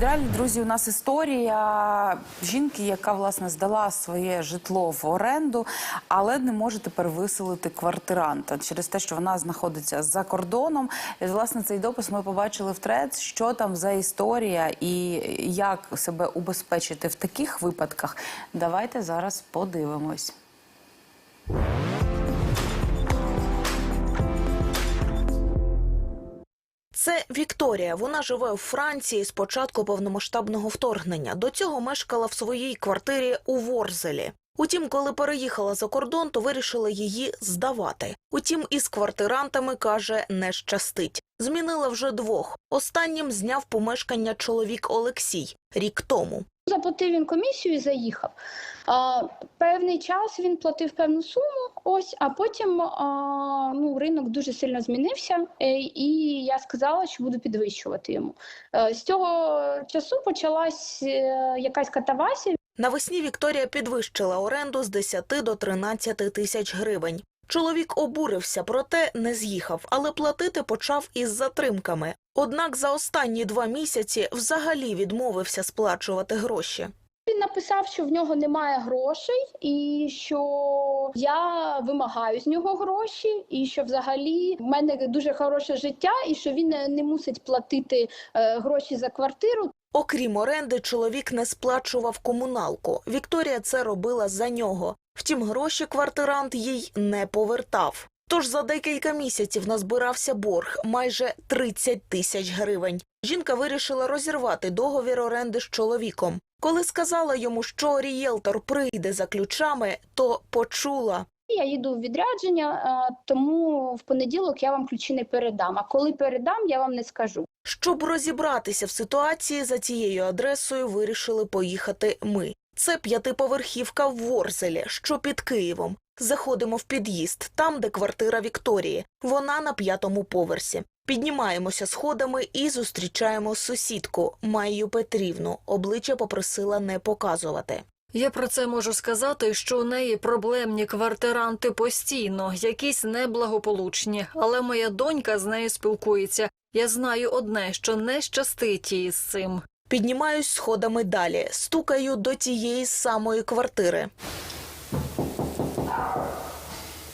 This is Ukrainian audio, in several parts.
Реально, друзі, у нас історія жінки, яка власне здала своє житло в оренду, але не може тепер виселити квартиранта через те, що вона знаходиться за кордоном. І власне цей допис ми побачили в трец, що там за історія і як себе убезпечити в таких випадках. Давайте зараз подивимось. Вікторія. Вона живе у Франції з початку повномасштабного вторгнення. До цього мешкала в своїй квартирі у Ворзелі. Утім, коли переїхала за кордон, то вирішила її здавати. Утім, із квартирантами каже, не щастить. Змінила вже двох. Останнім зняв помешкання чоловік Олексій рік тому. Заплатив він комісію і заїхав. А, певний час він платив певну суму, ось, а потім а, ну, ринок дуже сильно змінився, е, і я сказала, що буду підвищувати йому. Е, з цього часу почалась е, якась катавасія. Навесні Вікторія підвищила оренду з 10 до 13 тисяч гривень. Чоловік обурився, проте не з'їхав, але платити почав із затримками. Однак за останні два місяці взагалі відмовився сплачувати гроші. Він написав, що в нього немає грошей, і що я вимагаю з нього гроші, і що взагалі в мене дуже хороше життя, і що він не, мусить платити е, гроші за квартиру. Окрім оренди, чоловік не сплачував комуналку. Вікторія це робила за нього. Втім, гроші квартирант їй не повертав. Тож за декілька місяців назбирався борг майже 30 тисяч гривень. Жінка вирішила розірвати договір оренди з чоловіком. Коли сказала йому, що рієлтор прийде за ключами, то почула. Я їду в відрядження, тому в понеділок я вам ключі не передам. А коли передам, я вам не скажу. Щоб розібратися в ситуації за цією адресою, вирішили поїхати ми. Це п'ятиповерхівка в Ворзелі, що під Києвом. Заходимо в під'їзд, там, де квартира Вікторії. Вона на п'ятому поверсі. Піднімаємося сходами і зустрічаємо сусідку Майю Петрівну. Обличчя попросила не показувати. Я про це можу сказати, що у неї проблемні квартиранти постійно, якісь неблагополучні. Але моя донька з нею спілкується. Я знаю одне, що не щастить їй з цим. Піднімаюсь сходами далі, стукаю до тієї самої квартири.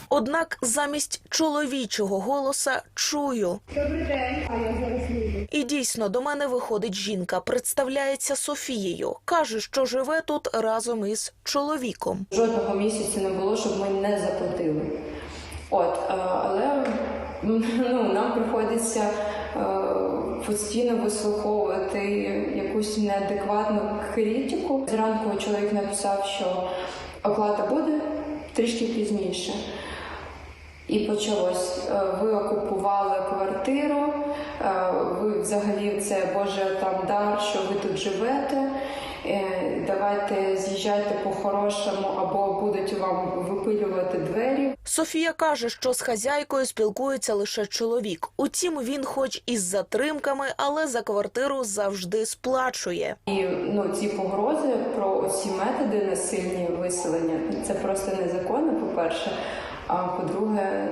Однак замість чоловічого голоса чую. Добрий день, а я зараз. І дійсно до мене виходить жінка, представляється Софією. каже, що живе тут разом із чоловіком. Жодного місяця не було, щоб ми не заплатили. От, е, але ну, нам приходиться постійно вислуховувати якусь неадекватну критику. Зранку чоловік написав, що оплата буде трішки пізніше. І почалось. Е, Ви окупували квартиру, е, ви взагалі це Боже там дар, що ви тут живете. Е, Давайте з'їжджайте по-хорошому, або будуть вам випилювати двері. Софія каже, що з хазяйкою спілкується лише чоловік. Утім, він, хоч із затримками, але за квартиру завжди сплачує. І ну ці погрози про ці методи насильні виселення це просто незаконно, по-перше. А по-друге,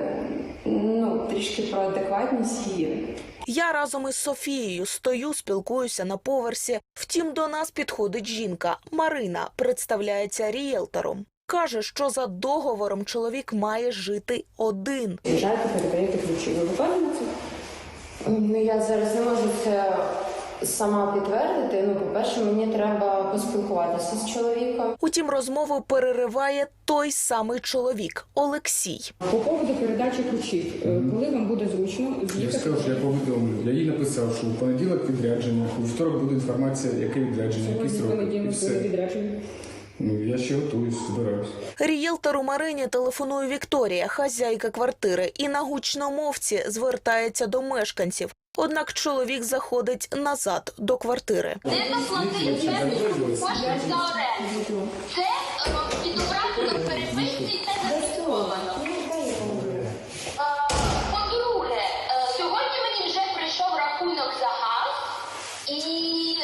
ну трішки про адекватність її. Я разом із Софією стою, спілкуюся на поверсі. Втім, до нас підходить жінка. Марина представляється рієлтором. Каже, що за договором чоловік має жити один. Приїжджайте, передаєте ключі. Ви це? Ну я зараз не можу це сама підтвердити. Ну, по-перше, мені треба поспілкуватися з чоловіком. Утім, розмову перериває той самий чоловік Олексій. По поводу передачі ключів, Е, коли вам буде зручно Я з'їхати? сказав, що я повідомлю. Я їй написав, що у понеділок відрядження, у вівторок буде інформація, яке відрядження, які Сьогодні сроки. І понеділок буде все. відрядження. Ну, я ще готуюсь, збираюсь. Рієлтору Марині телефонує Вікторія, хазяйка квартири, і на гучномовці звертається до мешканців. Однак чоловік заходить назад до квартири. Не доплатив певних коштів за оренду. Це е, відображено в переписці та зафіксовано. Е, По-друге, е, сьогодні мені вже прийшов рахунок за газ, і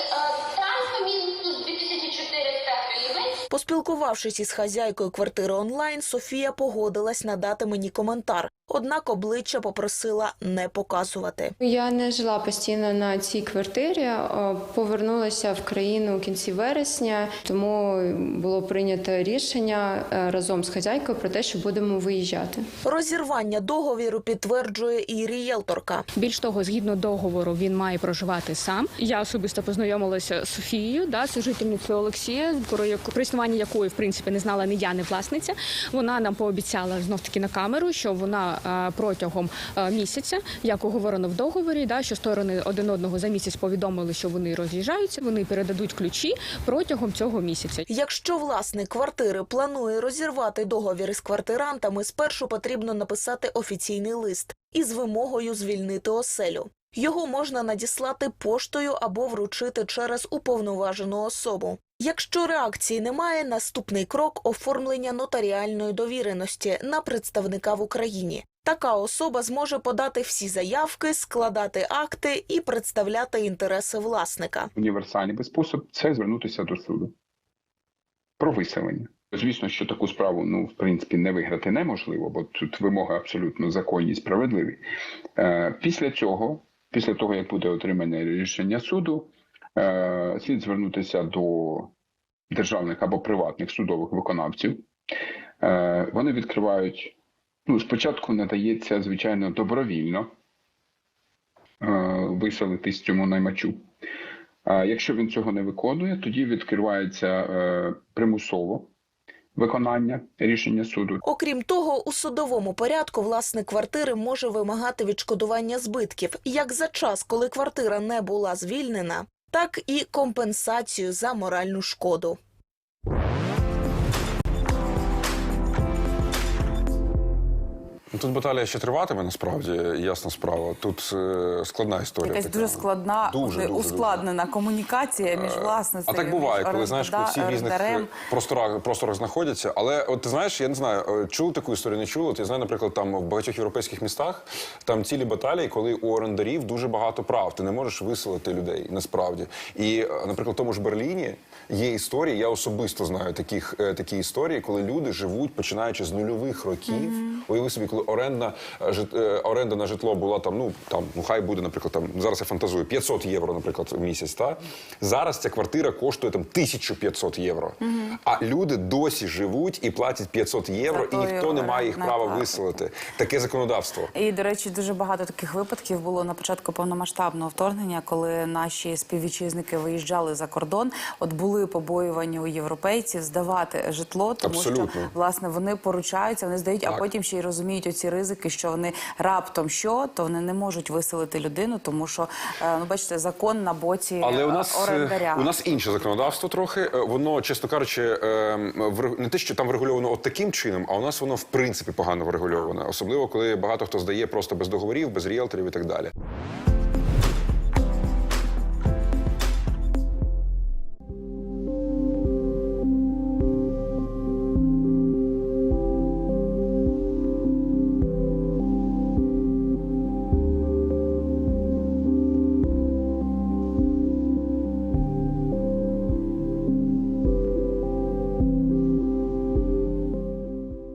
там мінус 2400 гривень. Поспілкувавшись із хазяйкою квартири онлайн, Софія погодилась надати мені коментар. Однак обличчя попросила не показувати. Я не жила постійно на цій квартирі, повернулася в країну у кінці вересня, тому було прийнято рішення е, разом з хазяйкою про те, що будемо виїжджати. Розірвання договіру підтверджує і рієлторка. Більш того, згідно договору, він має проживати сам. Я особисто познайомилася з Софією, да, сожительницею Олексія, про яку про існування якої в принципі не знала ні я, ні власниця. Вона нам пообіцяла знов таки на камеру, що вона протягом е, місяця, як оговорено в договорі, да, що сторони один одного за місяць повідомили, що вони роз'їжджаються. Вони передадуть ключі протягом цього місяця. Якщо власник квартири планує розірвати договір із квартирантами, спершу потрібно написати офіційний лист із вимогою звільнити оселю. Його можна надіслати поштою або вручити через уповноважену особу. Якщо реакції немає, наступний крок оформлення нотаріальної довіреності на представника в Україні. Така особа зможе подати всі заявки, складати акти і представляти інтереси власника. універсальний спосіб це звернутися до суду про виселення. Звісно, що таку справу ну в принципі не виграти неможливо, бо тут вимоги абсолютно законні і справедливі. Е, після цього, після того як буде отримане рішення суду, слід звернутися до державних або приватних судових виконавців. Е, вони відкривають. Ну, спочатку надається звичайно добровільно е, виселитись цьому наймачу. Якщо він цього не виконує, тоді відкривається е, примусово виконання рішення суду. Окрім того, у судовому порядку власник квартири може вимагати відшкодування збитків як за час, коли квартира не була звільнена, так і компенсацію за моральну шкоду. Тут баталія ще триватиме, насправді, ясна справа. Тут е, складна історія. Якась така. дуже складна, Дуже, дуже, ускладнена комунікація між А так буває, між коли знаєш, коли всі в різних е, просторах, просторах знаходяться. Але от ти знаєш, я не знаю, е, чув таку історію, не. От я знаю, наприклад, там в багатьох європейських містах там цілі баталії, коли у орендарів дуже багато прав. Ти не можеш виселити людей насправді. І, е, наприклад, в тому ж Берліні є історії. Я особисто знаю таких е, такі історії, коли люди живуть починаючи з нульових років. Уяви собі, коли оренда е, жит- е, оренда на житло була там, ну там ну хай буде, наприклад, там зараз я фантазую 500 євро, наприклад, в місяць. Та зараз ця квартира коштує там 1500 євро. А люди досі живуть і платять 500 євро, і ніхто не має їх права виселити. Таке законодавство. І, до речі, дуже багато таких випадків було на початку повномасштабного вторгнення, коли наші співвітчизники виїжджали за кордон. От були побоювання у європейців здавати житло, тому Абсолютно. що власне вони поручаються, вони здають, а потім ще й розуміють оці ризики, що вони раптом що, то вони не можуть виселити людину, тому що е, ну бачите, закон на боці Але у е, нас е, орендаря. у нас інше законодавство трохи. Воно, чесно кажучи, е, не те, що там врегульовано от таким чином, а у нас воно в принципі погано врегульоване, особливо коли багато хто здає просто без договорів, без ріелторів і так далі.